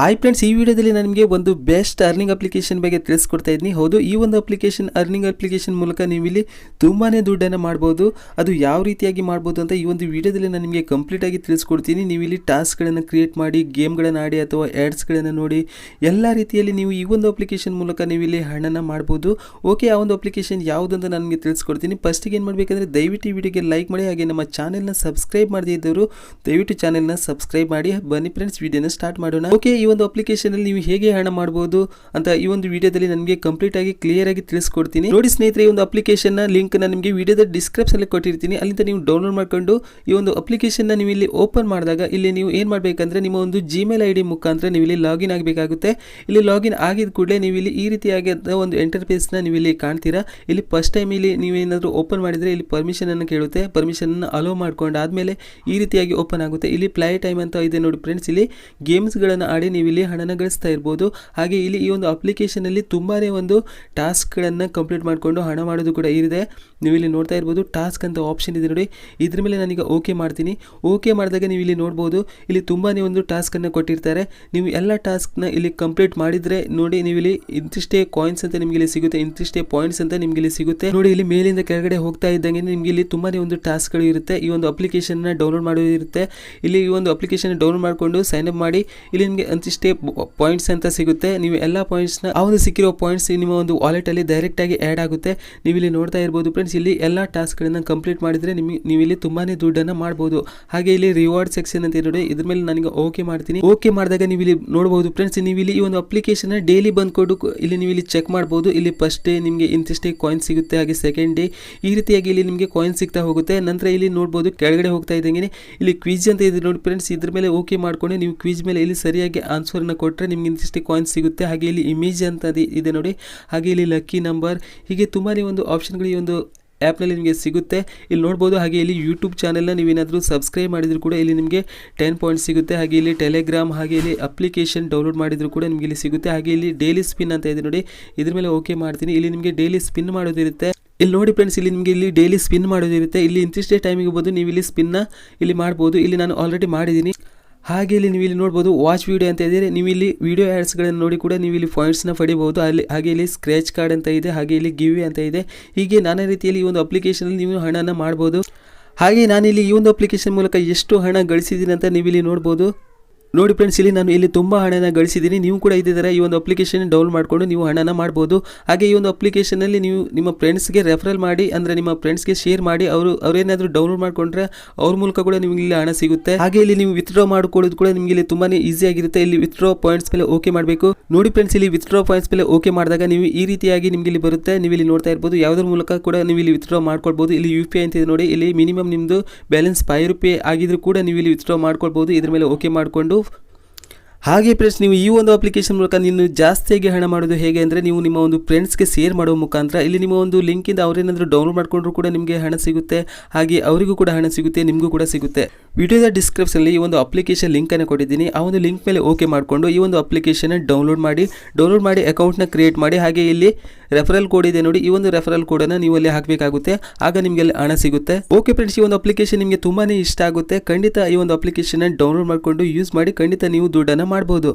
Hi friends ಈ ವಿಡಿಯೋದಲ್ಲಿ ನಾನು ನಿಮಗೆ ಒಂದು ಬೆಸ್ಟ್ ಅರ್ನಿಂಗ್ ಅಪ್ಲಿಕೇಶನ್ ಬಗ್ಗೆ ತಿಳಿಸ್ಕೊಡ್ತಾ ಇದ್ದೀನಿ. ಹೌದು, ಈ ಒಂದು ಅಪ್ಲಿಕೇಶನ್ ಅರ್ನಿಂಗ್ ಅಪ್ಲಿಕೇಶನ್ ಮೂಲಕ ನೀವು ಇಲ್ಲಿ ತುಂಬಾ ದುಡ್ಡನ್ನು ಮಾಡ್ಬೋದು. ಅದು ಯಾವ ರೀತಿಯಾಗಿ ಮಾಡ್ಬೋದು ಅಂತ ಈ ಒಂದು ವಿಡಿಯೋದಲ್ಲಿ ನಾನು ನಿಮಗೆ ಕಂಪ್ಲೀಟ್ ಆಗಿ ತಿಳಿಸ್ಕೊಡ್ತೀನಿ. ನೀವು ಇಲ್ಲಿ ಟಾಸ್ಕ್ಗಳನ್ನು ಕ್ರಿಯೇಟ್ ಮಾಡಿ ಗೇಮ್ಗಳನ್ನು ಆಡಿ ಅಥವಾ ಆ್ಯಡ್ಸ್ಗಳನ್ನು ನೋಡಿ, ಎಲ್ಲ ರೀತಿಯಲ್ಲಿ ನೀವು ಈ ಒಂದು ಅಪ್ಲಿಕೇಶನ್ ಮೂಲಕ ನೀವು ಇಲ್ಲಿ ಹಣನ ಮಾಡ್ಬೋದು. ಓಕೆ ಆ ಒಂದು ಅಪ್ಲಿಕೇಶನ್ ಯಾವುದು ಅಂತ ನಾನು ನಿಮಗೆ ತಿಳಿಸ್ಕೊಡ್ತೀನಿ. ಫಸ್ಟಿಗೆ ಏನು ಮಾಡಬೇಕಂದ್ರೆ, ದಯವಿಟ್ಟು ಈ ವಿಡಿಯೋಗೆ ಲೈಕ್ ಮಾಡಿ, ಹಾಗೆ ನಮ್ಮ ಚಾನೆಲ್ನ ಸಬ್ಸ್ಕ್ರೈಬ್ ಮಾಡದೇ ಇದ್ದವರು ದಯವಿಟ್ಟು ಚಾನೆಲ್ನ ಸಬ್ಸ್ಕ್ರೈಬ್ ಮಾಡಿ. ಬನ್ನಿ ಫ್ರೆಂಡ್ಸ್ ವಿಡಿಯೋನ ಸ್ಟಾರ್ಟ್ ಮಾಡೋಣ. ಓಕೆ ಈ ಒಂದು ಅಪ್ಲಿಕೇಶನ್ ಅಲ್ಲಿ ನೀವು ಹೇಗೆ ಹಣ ಮಾಡಬಹುದು ಅಂತ ಈ ಒಂದು ವಿಡಿಯೋದಲ್ಲಿ ನನಗೆ ಕಂಪ್ಲೀಟ್ ಆಗಿ ಕ್ಲಿಯರ್ ಆಗಿ ತಿಳಿಸ್ಕೊಡ್ತೀನಿ. ನೋಡಿ ಸ್ನೇಹಿತರೆ, ಈ ಒಂದು ಅಪ್ಲಿಕೇಶನ್ನ ಲಿಂಕ್ನ ನಿಮಗೆ ವಿಡಿಯೋದ ಡಿಸ್ಕ್ರಿಪ್ಷನ್ ಅಲ್ಲಿ ಕೊಟ್ಟಿರ್ತೀನಿ. ಅಲ್ಲಿಂದ ನೀವು ಡೌನ್ಲೋಡ್ ಮಾಡ್ಕೊಂಡು ಈ ಒಂದು ಅಪ್ಲಿಕೇಶನ್ನ ನೀವು ಇಲ್ಲಿ ಓಪನ್ ಮಾಡಿದಾಗ ಇಲ್ಲಿ ನೀವು ಏನು ಮಾಡಬೇಕಂದ್ರೆ ನಿಮ್ಮ ಒಂದು ಜಿಮೇಲ್ ಐ ಡಿ ಮುಖಾಂತರ ನೀವು ಇಲ್ಲಿ ಲಾಗಿನ್ ಆಗಬೇಕಾಗುತ್ತೆ. ಇಲ್ಲಿ ಲಾಗಿನ್ ಆಗಿದ ಕೂಡಲೇ ನೀವು ಇಲ್ಲಿ ಈ ರೀತಿಯಾಗಿ ಒಂದು ಇಂಟರ್ಫೇಸ್ನ ನೀವು ಇಲ್ಲಿ ಕಾಣ್ತೀರಾ. ಇಲ್ಲಿ ಫಸ್ಟ್ ಟೈಮ್ ಇಲ್ಲಿ ನೀವೇನಾದರೂ ಓಪನ್ ಮಾಡಿದ್ರೆ ಇಲ್ಲಿ ಪರ್ಮಿಷನ್ ಅನ್ನು ಕೇಳುತ್ತೆ. ಪರ್ಮಿಷನ್ ಅಲೋ ಮಾಡ್ಕೊಂಡು ಆದ್ಮೇಲೆ ಈ ರೀತಿಯಾಗಿ ಓಪನ್ ಆಗುತ್ತೆ. ಇಲ್ಲಿ ಪ್ಲೈ ಟೈಮ್ ಅಂತ ಇದೆ ನೋಡಿ ಫ್ರೆಂಡ್ಸ್ ಇಲ್ಲಿ ಗೇಮ್ಸ್ಗಳನ್ನು ಆಡಿ ನೀವು ಇಲ್ಲಿ ಹಣನ ಗಳಿಸ್ತಾ ಇರ್ಬೋದು. ಹಾಗೆ ಇಲ್ಲಿ ಈ ಒಂದು ಅಪ್ಲಿಕೇಶನ್ ಅಲ್ಲಿ ತುಂಬಾನೇ ಒಂದು ಟಾಸ್ಕ್ಗಳನ್ನು ಕಂಪ್ಲೀಟ್ ಮಾಡಿಕೊಂಡು ಹಣ ಮಾಡೋದು ಕೂಡ ಇದೆ ನೀವು ಇಲ್ಲಿ ನೋಡ್ತಾ ಇರ್ಬೋದು ಟಾಸ್ಕ್ ಅಂತ ಆಪ್ಷನ್ ಇದೆ ನೋಡಿ. ಇದ್ರ ಮೇಲೆ ನಾನೀಗ ಓಕೆ ಮಾಡ್ತೀನಿ. ಓಕೆ ಮಾಡಿದಾಗ ನೀವು ಇಲ್ಲಿ ನೋಡ್ಬೋದು, ಇಲ್ಲಿ ತುಂಬಾನೇ ಒಂದು ಟಾಸ್ಕನ್ನು ಕೊಟ್ಟಿರ್ತಾರೆ. ನೀವು ಎಲ್ಲ ಟಾಸ್ಕ್ನ ಇಲ್ಲಿ ಕಂಪ್ಲೀಟ್ ಮಾಡಿದ್ರೆ ನೋಡಿ, ನೀವು ಇಲ್ಲಿ ಇಂತಿಷ್ಟೇ ಕಾಯಿನ್ಸ್ ಅಂತ ನಿಮಗೆ ಇಲ್ಲಿ ಸಿಗುತ್ತೆ. ಇಂತಿಷ್ಟೇ ಪಾಯಿಂಟ್ಸ್ ಅಂತ ನಿಮಗೆ ಇಲ್ಲಿ ಸಿಗುತ್ತೆ. ನೋಡಿ, ಇಲ್ಲಿ ಮೇಲಿಂದ ಕೆಳಗಡೆ ಹೋಗ್ತಾ ಇದ್ದಂಗೆ ನಿಮಗೆ ಇಲ್ಲಿ ತುಂಬಾನೇ ಒಂದು ಟಾಸ್ಕ್ಗಳು ಇರುತ್ತೆ. ಈ ಒಂದು ಅಪ್ಲಿಕೇಶನ್ನ ಡೌನ್ಲೋಡ್ ಮಾಡೋದು ಇರುತ್ತೆ ಇಲ್ಲಿ ಈ ಒಂದು ಅಪ್ಲಿಕೇಶನ್ ಡೌನ್ಲೋಡ್ ಮಾಡಿಕೊಂಡು ಸೈನ್ ಅಪ್ ಮಾಡಿ. ಇಲ್ಲಿ ನಿಮಗೆ ಅಂತಿಷ್ಟೇ ಪಾಯಿಂಟ್ಸ್ ಅಂತ ಸಿಗುತ್ತೆ. ನೀವು ಎಲ್ಲ ಪಾಯಿಂಟ್ಸ್ನ ಆ ಒಂದು ಸಿಕ್ಕಿರೋ ಪಾಯಿಂಟ್ಸ್ ನಿಮ್ಮ ಒಂದು ವಾಲೆಟ್ ಅಲ್ಲಿ ಡೈರೆಕ್ಟ್ ಆಗಿ ಆ್ಯಡ್ ಆಗುತ್ತೆ. ನೀವು ಇಲ್ಲಿ ನೋಡ್ತಾ ಇರ್ಬೋದು ಫ್ರೆಂಡ್ಸ್ ಇಲ್ಲಿ ಎಲ್ಲ ಟಾಸ್ಕ್ಗಳನ್ನು ಕಂಪ್ಲೀಟ್ ಮಾಡಿದ್ರೆ ನಿಮಗೆ ನೀವು ಇಲ್ಲಿ ತುಂಬಾನೇ ದುಡ್ಡನ್ನು ಮಾಡ್ಬೋದು. ಹಾಗೆ ಇಲ್ಲಿ ರಿವಾರ್ಡ್ ಸೆಕ್ಷನ್ ಅಂತ ನೋಡಿ, ಇದ್ರ ಮೇಲೆ ನನಗೆ ಓಕೆ ಮಾಡ್ತೀನಿ. ಓಕೆ ಮಾಡಿದಾಗ ನೀವು ಇಲ್ಲಿ ನೋಡಬಹುದು ಫ್ರೆಂಡ್ಸ್ ನೀವು ಇಲ್ಲಿ ಈ ಒಂದು ಅಪ್ಲಿಕೇಶನ್ ಡೈಲಿ ಬಂದ್ಕೊಂಡು ಇಲ್ಲಿ ನೀವು ಇಲ್ಲಿ ಚೆಕ್ ಮಾಡ್ಬೋದು. ಇಲ್ಲಿ ಫಸ್ಟ್ ಡೇ ನಿಮಗೆ ಇಂತಿಷ್ಟೇ ಕಾಯಿನ್ ಸಿಗುತ್ತೆ, ಹಾಗೆ ಸೆಕೆಂಡ್ ಡೇ ಈ ರೀತಿಯಾಗಿ ಇಲ್ಲಿ ನಿಮಗೆ ಕಾಯಿನ್ ಸಿಗ್ತಾ ಹೋಗುತ್ತೆ. ನಂತರ ಇಲ್ಲಿ ನೋಡ್ಬೋದು, ಕೆಳಗಡೆ ಹೋಗ್ತಾ ಇದ್ದಂಗೆ ಇಲ್ಲಿ ಕ್ವಿಜ್ ಅಂತ ಇದೆ ನೋಡಿ ಫ್ರೆಂಡ್ಸ್ ಇದ್ರ ಮೇಲೆ ಓಕೆ ಮಾಡ್ಕೊಂಡು ನೀವು ಕ್ವಿಜ್ ಮೇಲೆ ಇಲ್ಲಿ ಸರಿಯಾಗಿ ಆನ್ಸರ್ನ ಕೊಟ್ಟರೆ ನಿಮ್ಗೆ ಇಂತಿಷ್ಟೇ ಕಾಯಿನ್ಸ್ ಸಿಗುತ್ತೆ. ಹಾಗೆ ಇಲ್ಲಿ ಇಮೇಜ್ ಅಂತ ಇದೆ ನೋಡಿ. ಹಾಗೆ ಇಲ್ಲಿ ಲಕ್ಕಿ ನಂಬರ್ ಹೀಗೆ ತುಂಬಾ ಒಂದು ಆಪ್ಷನ್ಗಳು ಈ ಒಂದು ಆ್ಯಪ್ನಲ್ಲಿ ನಿಮಗೆ ಸಿಗುತ್ತೆ. ಇಲ್ಲಿ ನೋಡ್ಬೋದು, ಹಾಗೆ ಇಲ್ಲಿ ಯೂಟ್ಯೂಬ್ ಚಾನೆಲ್ನ ನೀವೇನಾದರೂ ಸಬ್ಸ್ಕ್ರೈಬ್ ಮಾಡಿದರೂ ಕೂಡ ಇಲ್ಲಿ ನಿಮಗೆ ಟೆನ್ ಪಾಯಿಂಟ್ಸ್ ಸಿಗುತ್ತೆ. ಹಾಗೆ ಇಲ್ಲಿ ಟೆಲಿಗ್ರಾಮ್ ಹಾಗೆ ಇಲ್ಲಿ ಅಪ್ಲಿಕೇಶನ್ ಡೌನ್ಲೋಡ್ ಮಾಡಿದರೂ ಕೂಡ ನಿಮಗೆ ಇಲ್ಲಿ ಸಿಗುತ್ತೆ. ಹಾಗೆ ಇಲ್ಲಿ ಡೈಲಿ ಸ್ಪಿನ್ ಅಂತ ಇದೆ ನೋಡಿ. ಇದ್ರ ಮೇಲೆ ಓಕೆ ಮಾಡ್ತೀನಿ. ಇಲ್ಲಿ ನಿಮಗೆ ಡೈಲಿ ಸ್ಪಿನ್ ಮಾಡೋದಿರುತ್ತೆ. ಇಲ್ಲಿ ನೋಡಿ ಫ್ರೆಂಡ್ಸ್ ಇಲ್ಲಿ ನಿಮಗೆ ಇಲ್ಲಿ ಡೈಲಿ ಸ್ಪಿನ್ ಮಾಡೋದಿರುತ್ತೆ. ಇಲ್ಲಿ ಇಂತಿಷ್ಟೇ ಟೈಮಿಗೆ ಬಂದು ನೀವು ಇಲ್ಲಿ ಸ್ಪಿನ್ನ ಇಲ್ಲಿ ಮಾಡ್ಬೋದು. ಇಲ್ಲಿ ನಾನು ಆಲ್ರೆಡಿ ಮಾಡಿದ್ದೀನಿ. ಹಾಗೆ ಇಲ್ಲಿ ನೀವು ಇಲ್ಲಿ ನೋಡ್ಬೋದು ವಾಚ್ ವಿಡಿಯೋ ಅಂತ ಇದೆ. ನೀವು ಇಲ್ಲಿ ವಿಡಿಯೋ ಆ್ಯಡ್ಸ್ಗಳನ್ನು ನೋಡಿ ಕೂಡ ನೀವು ಇಲ್ಲಿ ಪಾಯಿಂಟ್ಸ್ನ ಪಡಿಬಹುದು. ಅಲ್ಲಿ ಹಾಗೆ ಇಲ್ಲಿ ಸ್ಕ್ರ್ಯಾಚ್ ಕಾರ್ಡ್ ಅಂತ ಇದೆ. ಹಾಗೆ ಇಲ್ಲಿ ಗಿವ್ ಅಂತ ಇದೆ. ಹೀಗೆ ನಾನಾ ರೀತಿಯಲ್ಲಿ ಈ ಒಂದು ಅಪ್ಲಿಕೇಶನಲ್ಲಿ ನೀವು ಹಣನ ಮಾಡ್ಬೋದು. ಹಾಗೆ ನಾನಿಲ್ಲಿ ಈ ಒಂದು ಅಪ್ಲಿಕೇಶನ್ ಮೂಲಕ ಎಷ್ಟು ಹಣ ಗಳಿಸಿದ್ದೀನಿ ಅಂತ ನೀವು ಇಲ್ಲಿ ನೋಡ್ಬೋದು. ನೋಡಿ ಫ್ರೆಂಡ್ಸ್ ಇಲ್ಲಿ ನಾನು ಇಲ್ಲಿ ತುಂಬ ಹಣನ ಗಳಿಸಿದ್ದೀನಿ ನೀವು ಕೂಡ ಇದೇ ಥರ ಈ ಒಂದು ಅಪ್ಲಿಕೇಶನ್ ಡೌನ್ಲೋಡ್ ಮಾಡಿಕೊಂಡು ನೀವು ಹಣನ ಮಾಡ್ಬೋದು. ಹಾಗೆ ಈ ಒಂದು ಅಪ್ಲಿಕೇಶನಲ್ಲಿ ನೀವು ನಿಮ್ಮ ಫ್ರೆಂಡ್ಸ್ಗೆ ರೆಫರಲ್ ಮಾಡಿ, ಅಂದರೆ ನಿಮ್ಮ ಫ್ರೆಂಡ್ಸ್ಗೆ ಶೇರ್ ಮಾಡಿ, ಅವರು ಅವರೇನಾದರೂ ಡೌನ್ಲೋಡ್ ಮಾಡಿಕೊಂಡ್ರೆ ಅವ್ರ ಮೂಲಕ ಕೂಡ ನಿಮಗೆ ಇಲ್ಲಿ ಹಣ ಸಿಗುತ್ತೆ. ಹಾಗೆ ಇಲ್ಲಿ ನೀವು ವಿತ್ಡ್ರಾ ಮಾಡ್ಕೊಳ್ಳೋದು ಕೂಡ ನಿಮಗೆ ಇಲ್ಲಿ ತುಂಬಾನೇ ಈಸಿ ಆಗಿರುತ್ತೆ. ಇಲ್ಲಿ ವಿತ್ಡ್ರಾ ಪಾಯಿಂಟ್ಸ್ ಮೇಲೆ ಓಕೆ ಮಾಡಬೇಕು. ನೋಡಿ ಫ್ರೆಂಡ್ಸ್ ಇಲ್ಲಿ ವಿತ್ಡ್ರಾ ಪಾಯಿಂಟ್ಸ್ ಮೇಲೆ ಓಕೆ ಮಾಡಿದಾಗ ನೀವು ಈ ರೀತಿಯಾಗಿ ನಿಮಗೆ ಇಲ್ಲಿ ಬರುತ್ತೆ. ನೀವು ಇಲ್ಲಿ ನೋಡ್ತಾ ಇರ್ಬೋದು, ಯಾವುದ್ರ ಮೂಲಕ ಕೂಡ ನೀವು ಇಲ್ಲಿ ವಿತ್ಡ್ರಾ ಮಾಡ್ಕೊಳ್ಬೋದು. ಇಲ್ಲಿ ಯು ಪಿ ಐ ಅಂತ ಇದೆ ನೋಡಿ, ಇಲ್ಲಿ ಮಿನಿಮಮ್ ನಿಮ್ಮದು ಬ್ಯಾಲೆನ್ಸ್ ಫೈವ್ ರುಪಿ ಆಗಿದ್ರು ಕೂಡ ನೀವು ಇಲ್ಲಿ ವಿತ್ಡ್ರಾ ಮಾಡ್ಕೊಳ್ಬೋದು. ಇದ್ರ ಮೇಲೆ ಓಕೆ ಮಾಡಿಕೊಂಡು ಹಾಗೆ ಫ್ರೆಂಡ್ಸ್ ನೀವು ಈ ಒಂದು ಅಪ್ಲಿಕೇಶನ್ ಮೂಲಕ ನೀನು ಜಾಸ್ತಿಯಾಗಿ ಹಣ ಮಾಡೋದು ಹೇಗೆ ಅಂದರೆ ನೀವು ನಿಮ್ಮ ಒಂದು ಫ್ರೆಂಡ್ಸ್ಗೆ ಶೇರ್ ಮಾಡೋ ಮುಖಾಂತರ, ಇಲ್ಲಿ ನಿಮ್ಮ ಒಂದು ಲಿಂಕಿಂದ ಅವರೇನಾದರೂ ಡೌನ್ಲೋಡ್ ಮಾಡಿಕೊಂಡ್ರು ಕೂಡ ನಿಮಗೆ ಹಣ ಸಿಗುತ್ತೆ, ಹಾಗೆ ಅವರಿಗೂ ಕೂಡ ಹಣ ಸಿಗುತ್ತೆ, ನಿಮಗೂ ಕೂಡ ಸಿಗುತ್ತೆ. ವಿಡಿಯೋದ ಡಿಸ್ಕ್ರಿಪ್ಷನಲ್ಲಿ ಈ ಒಂದು ಅಪ್ಲಿಕೇಶನ್ ಲಿಂಕನ್ನು ಕೊಟ್ಟಿದ್ದೀನಿ. ಆ ಒಂದು ಲಿಂಕ್ ಮೇಲೆ ಓಕೆ ಮಾಡಿಕೊಂಡು ಈ ಒಂದು ಅಪ್ಲಿಕೇಶನ್ ಡೌನ್ಲೋಡ್ ಮಾಡಿ ಡೌನ್ಲೋಡ್ ಮಾಡಿ ಅಕೌಂಟ್ನ ಕ್ರಿಯೇಟ್ ಮಾಡಿ, ಹಾಗೆ ಇಲ್ಲಿ ರೆಫರಲ್ ಕೋಡ್ ಇದೆ ನೋಡಿ, ಈ ಒಂದು ರೆಫರಲ್ ಕೋಡನ್ನು ನೀವು ಅಲ್ಲಿ ಹಾಕಬೇಕಾಗುತ್ತೆ, ಆಗ ನಿಮಗೆ ಅಲ್ಲಿ ಹಣ ಸಿಗುತ್ತೆ. ಓಕೆ ಫ್ರೆಂಡ್ಸ್ ಈ ಒಂದು ಅಪ್ಲಿಕೇಶನ್ ನಿಮಗೆ ತುಂಬಾ ಇಷ್ಟ ಆಗುತ್ತೆ, ಖಂಡಿತ ಈ ಒಂದು ಅಪ್ಲಿಕೇಶನ್ ಡೌನ್ಲೋಡ್ ಮಾಡಿಕೊಂಡು ಯೂಸ್ ಮಾಡಿ, ಖಂಡಿತ ನೀವು ದುಡ್ಡನ್ನು ಮಾಡ್ಬೋದು.